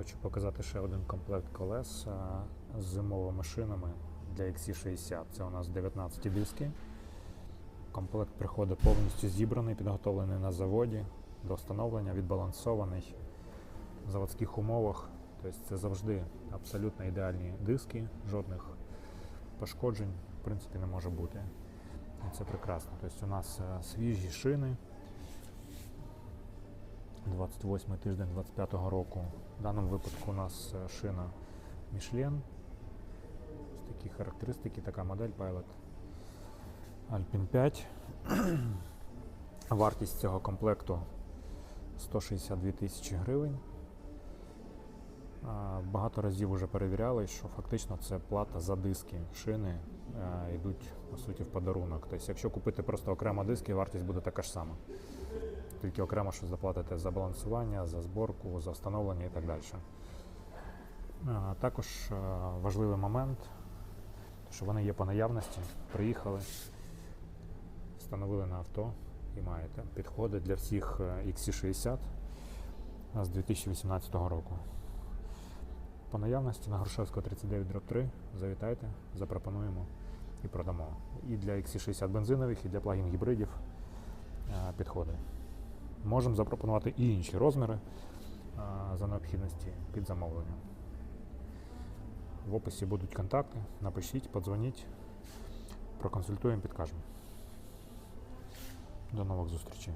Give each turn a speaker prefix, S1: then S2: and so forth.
S1: Хочу показати ще один комплект колес з зимовими шинами для XC60. Це у нас 19 диски. Комплект приходить повністю зібраний, підготовлений на заводі до встановлення, відбалансований в заводських умовах. Тобто це завжди абсолютно ідеальні диски, жодних пошкоджень в принципі не може бути. І це прекрасно. Тобто у нас е, свіжі шини. 28 тиждень 25-го року. В даному випадку у нас е, шина Michelin. Ось такі характеристики, така модель Pilot Alpine 5. Вартість цього комплекту 162 тисячі гривень. Багато разів вже перевіряли, що фактично це плата за диски. Шини е, йдуть по суті в подарунок. Тобто, якщо купити просто окремо диски, вартість буде така ж сама. Тільки окремо щось заплатите за балансування, за зборку, за встановлення і так далі. Також е, важливий момент, що вони є по наявності. Приїхали, встановили на авто і маєте. Підходить для всіх е, XC60 з 2018 року. По наявності на Грушевського 39 дроб 3 завітайте, запропонуємо і продамо. І для XC60 бензинових, і для плагін гібридів е, підходить. Можемо запропонувати і інші розміри за необхідності під замовлення. В описі будуть контакти. Напишіть, подзвоніть, проконсультуємо, підкажемо. До нових зустрічей.